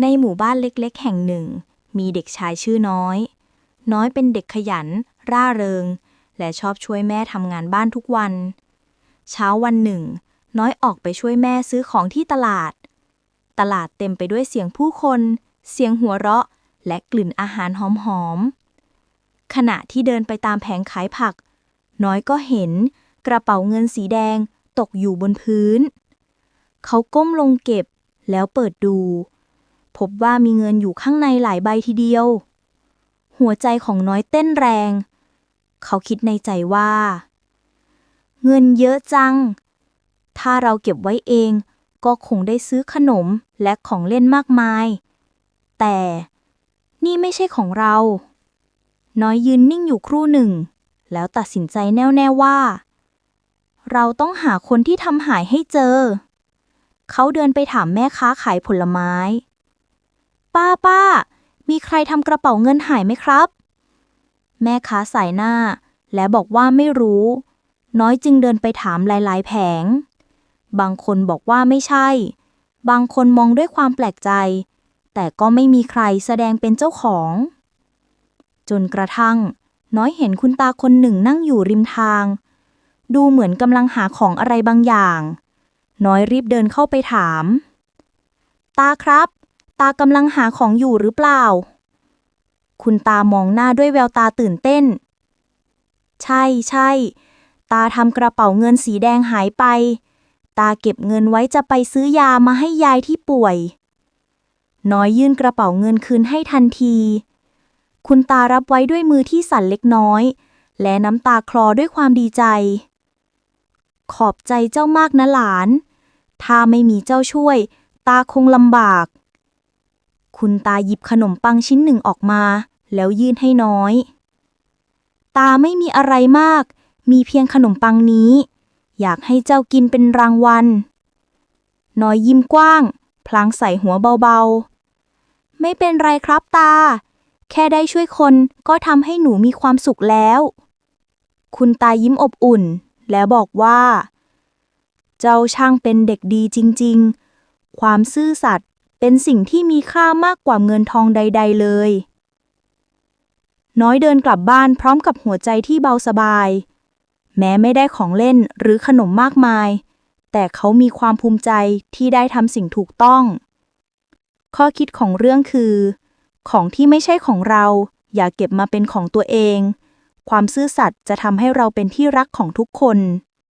ในหมู่บ้านเล็กๆ แห่งหนึ่ง มีเด็กชายชื่อน้อย น้อยเป็นเด็กขยัน ร่าเริง และชอบช่วยแม่ทำงานบ้านทุกวัน เช้าวันหนึ่ง น้อยออกไปช่วยแม่ซื้อของที่ตลาด ตลาดเต็มไปด้วยเสียงผู้คน เสียงหัวเราะ และกลิ่นอาหารหอมๆขณะที่เดินไปตามแผงขายผัก น้อยก็เห็นกระเป๋าเงินสีแดงตกอยู่บนพื้น เขาก้มลงเก็บแล้วเปิดดู พบว่ามีเงินอยู่ข้างในหลายใบทีเดียว หัวใจของน้อยเต้นแรง เขาคิดในใจว่า เงินเยอะจัง ถ้าเราเก็บไว้เองก็คงได้ซื้อขนมและของเล่นมากมาย แต่นี่ไม่ใช่ของเรา น้อยยืนนิ่งอยู่ครู่หนึ่ง แล้วตัดสินใจแน่วแน่ว่า เราต้องหาคนที่ทำหายให้เจอ เขาเดินไปถามแม่ค้าขายผลไม้ ป้าป้า มีใครทำกระเป๋าเงินหายไหมครับ แม่ค้าสายหน้า และบอกว่าไม่รู้ น้อยจึงเดินไปถามหลาย ๆ แผง บางคนบอกว่าไม่ใช่ บางคนมองด้วยความแปลกใจ แต่ก็ไม่มีใครแสดงเป็นเจ้าของ จนกระทั่ง น้อยเห็นคุณตาคนหนึ่งนั่งอยู่ริมทาง ดูเหมือนกำลังหาของอะไรบางอย่าง น้อยรีบเดินเข้าไปถาม ตาครับ ตากำลังหาของอยู่หรือเปล่า คุณตามองหน้าด้วยแววตาตื่นเต้น ใช่ใช่ ตาทำกระเป๋าเงินสีแดงหายไป ตาเก็บเงินไว้จะไปซื้อยามาให้ยายที่ป่วย น้อยยื่นกระเป๋าเงินคืนให้ทันที คุณตารับไว้ด้วยมือที่สั่นเล็กน้อย และน้ำตาคลอด้วยความดีใจ ขอบใจเจ้ามากนะหลาน ถ้าไม่มีเจ้าช่วย ตาคงลำบาก คุณตาหยิบขนมปังชิ้นหนึ่งออกมา แล้วยื่นให้น้อย ตาไม่มีอะไรมาก มีเพียงขนมปังนี้ อยากให้เจ้ากินเป็นรางวัล น้อยยิ้มกว้าง พลางใส่หัวเบาๆ ไม่เป็นไรครับตา แค่ได้ช่วยคนก็ทำให้หนูมีความสุขแล้ว คุณตายิ้มอบอุ่น แล้วบอกว่า เจ้าช่างเป็นเด็กดีจริง ๆ ความซื่อสัตย์ เป็นสิ่งที่มีค่ามากกว่าเงินทองใด ๆ เลย น้อยเดินกลับบ้านพร้อมกับหัวใจที่เบาสบาย แม้ไม่ได้ของเล่นหรือขนมมากมาย แต่เขามีความภูมิใจที่ได้ทำสิ่งถูกต้อง ข้อคิดของเรื่องคือ ของที่ไม่ใช่ของเรา อย่าเก็บมาเป็นของตัวเอง ความซื่อสัตย์จะทำให้เราเป็นที่รักของทุกคน